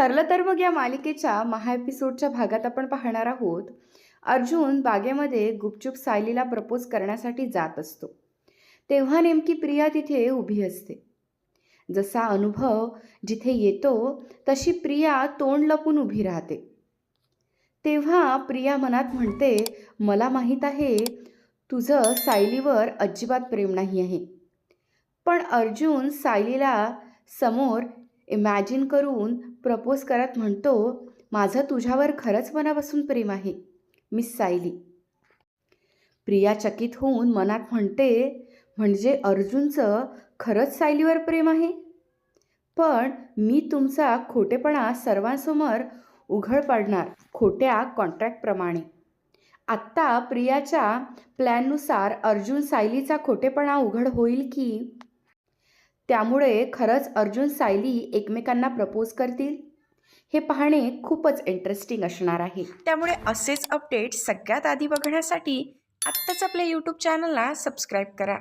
ठरलं तर मग या मालिकेच्या महा एपिसोडच्या भागात आपण पाहणार आहोत. अर्जुन बागेमध्ये गुपचूप सायलीला प्रपोज करण्यासाठी जात असतो. तेव्हा नेमकी प्रिया तिथे उभी असते. जसा अनुभव जिथे येतो तशी प्रिया तोंड लपून उभी राहते. तेव्हा प्रिया मनात म्हणते मला माहीत आहे तुझं सायलीवर अजिबात प्रेम नाही आहे. पण अर्जुन सायलीला समोर इमॅजिन करून प्रपोज करत म्हणतो माझं तुझ्यावर खरंच मनापासून प्रेम आहे. मिस सायली. प्रिया चकित होऊन मनात म्हणते म्हणजे अर्जुनचं खरंच सायलीवर प्रेम आहे? पण मी तुमचा खोटेपणा सर्वांसमोर उघड पाडणार खोट्या कॉन्ट्रॅक्टप्रमाणे आत्ता प्रियाच्या प्लॅननुसार अर्जुन सायलीचा खोटेपणा उघड होईल की त्यामुळे खरंच अर्जुन सायली एकमेकांना प्रपोज करतील? हे पाहणे खूपच इंटरेस्टिंग असणार आहे. त्यामुळे असेच अपडेट सगळ्यात आधी बघण्यासाठी आत्ताच आपल्या यूट्यूब चॅनलला सबस्क्राईब करा.